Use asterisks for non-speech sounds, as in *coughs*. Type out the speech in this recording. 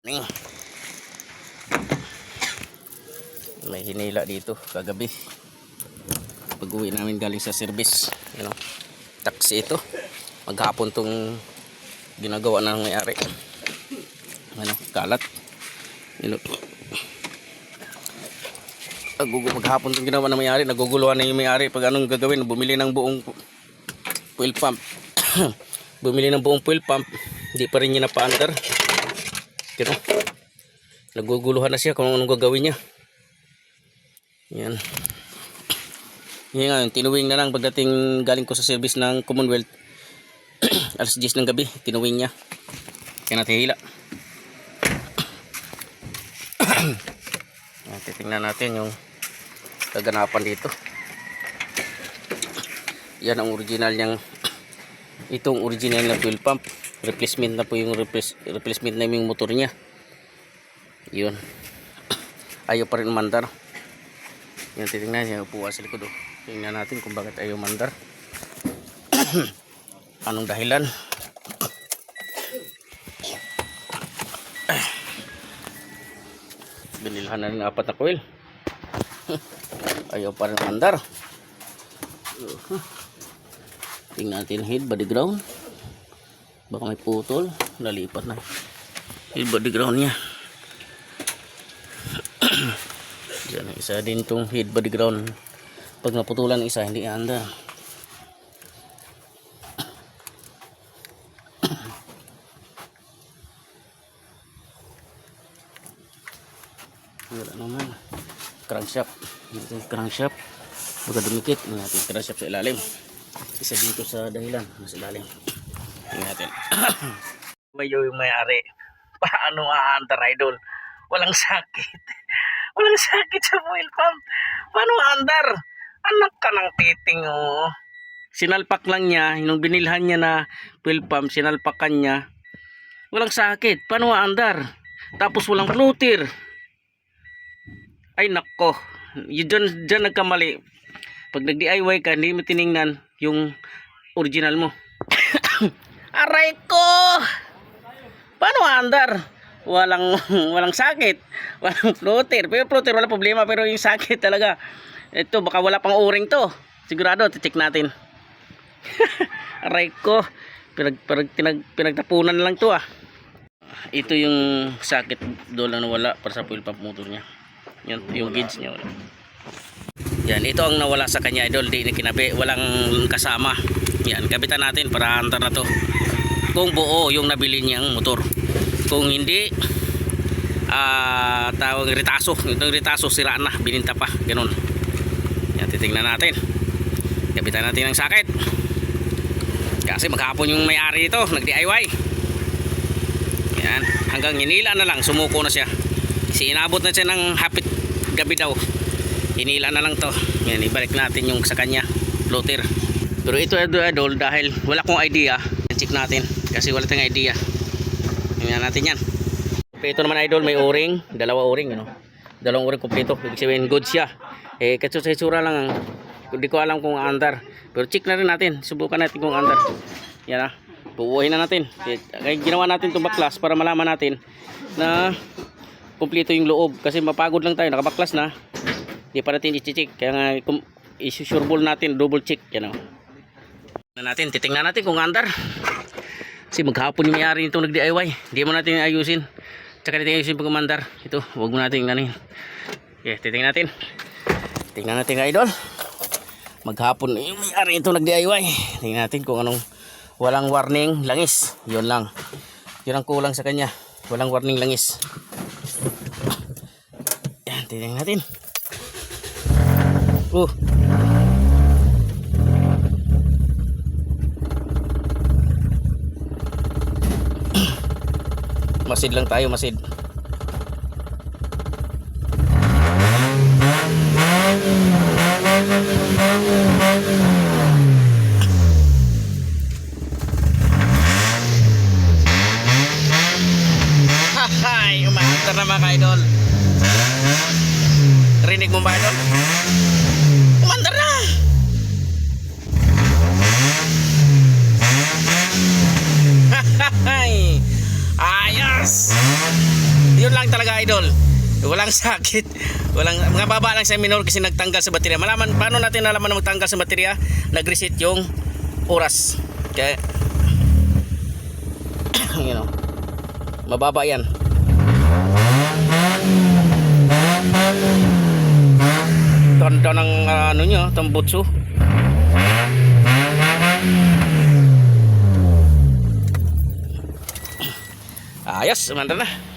Ning. May hinila dito kagabi. Pag uwi namin galing sa service. You know, taxi ito. Maghapon tong ginagawa ng may-ari. Ano, kalat. You know, Nagugu maghapon tong ginawa ng may-ari. Naguguluhan na yung may-ari pag anong gagawin. Bumili ng buong fuel pump. *coughs* Bumili ng buong fuel pump. Hindi pa rin niya napa-under. Kino. Naguguluhan na siya kung anong gagawin niya. Yan. Yan nga, yung tinuwing na lang pagdating galing ko sa service ng Commonwealth. *clears throat* Alas 10 ng gabi, tinuwing niya. Kaya natin hila. *clears throat* Titingnan natin yung kaganapan dito. Yan ang original niyang *clears throat* itong original na fuel pump replacement na po yung replace, replacement na yung motor niya. Yun. *coughs* Ayaw pa rin mandar yun titingnan niya upuan sa likod oh. tingnan natin kung bakit ayaw mandar *coughs* anong dahilan? *coughs* Binilhan na rin apat na coil ayaw pa rin mandar tingnan natin head body ground baka may putol. Nalipat na. Yung body ground niya. *clears throat* Yan, isa din tong head body ground. Pag naputulan isa hindi anda *clears throat* wala naman. Crankshaft. Dito yung crankshaft baga dumikit natin crankshaft sa ilalim. Isa dito sa dahilan nasa ilalim natin. *coughs* Mayo yung may-ari. *laughs* Paano aandar idol? Walang sakit. *laughs* Walang sakit sa fuel pump. Paano aandar anak ka ng titing oh sinalpak lang niya. Yung binilhan niya na fuel pump sinalpakan niya. Walang sakit. Paano aandar tapos walang floater ay nako. Yun dyan, dyan nagkamali. Pag nag DIY ka hindi mo tiningnan yung original mo *coughs* aray ko! Paano andar? Walang *laughs* walang sakit. Walang floater. Pero floater wala problema. Pero yung sakit talaga ito baka wala pang o-ring to. Sigurado check natin. *laughs* Aray ko. Pinag, pinag, pinag, pinagtapunan lang to ah. Ito yung sakit doon na nawala para sa fuel pump motor niya. Yan, yung gauge niya wala. Yan, ito ang nawala sa kanya idol, di ni kinabi, walang kasama. Yan, kabitan natin para antar na to. Kung buo yung nabili niyang motor. Kung hindi, ah tawag ritaso. Ito ritaso, sira na, bininta pa, ganun. Yan, titingnan natin. Kabitan natin ang sakit. Kasi maghapon yung may-ari ito, nag-DIY. Yan, hanggang hinila na lang, sumuko na siya. Kasi inabot na siya ng hapit gabi daw. Hinila na lang to. Yan, ibalik natin yung sa kanya. Floater. Pero ito idol dahil wala kong idea. Check natin. Kasi wala tayong idea. Tingnan natin yan. Ito naman idol, may o-ring. Dalawa o-ring. Ano? Dalawang o-ring kompleto. Ibig sabihin, good siya. Eh, kasi sa itsura lang. ang- Hindi ko alam kung andar. Pero check na rin natin. Subukan natin kung andar. Yan ah. Buuhin na natin. Kaya ginawa natin itong baklas para malaman natin na kumpleto yung loob kasi mapagod lang tayo nakabaklas na hindi pa natin i-check kaya nga isusureball natin double check yan o na natin titingnan natin kung andar kasi maghapon yung mayari nito nag DIY hindi mo natin ayusin. Tsaka natin ayusin pag umandar ito huwag mo natin nanin okay titingnan natin. Tingnan natin idol. Maghapon yung mayari nito nag DIY tingnan natin kung anong walang warning langis. Yun lang. Yun ang kulang sa kanya. Walang warning langis. Yan, tingnan natin. Oh. Masid lang tayo, masid. Hahay, umaantar na mga idol. Rinig mo ba idol? Umandar na! Hahay! Ayos! Lang talaga idol. Walang *laughs* sakit. Walang mga baba lang sa minor kasi nagtanggal sa baterya. Malaman paano natin nalaman na magtanggal sa baterya? Nag-reset yung oras. Okay. *coughs* you know. Mababa yan. Ganda ng ah, ano nyo, tambutso. *coughs* Ayos, manda na.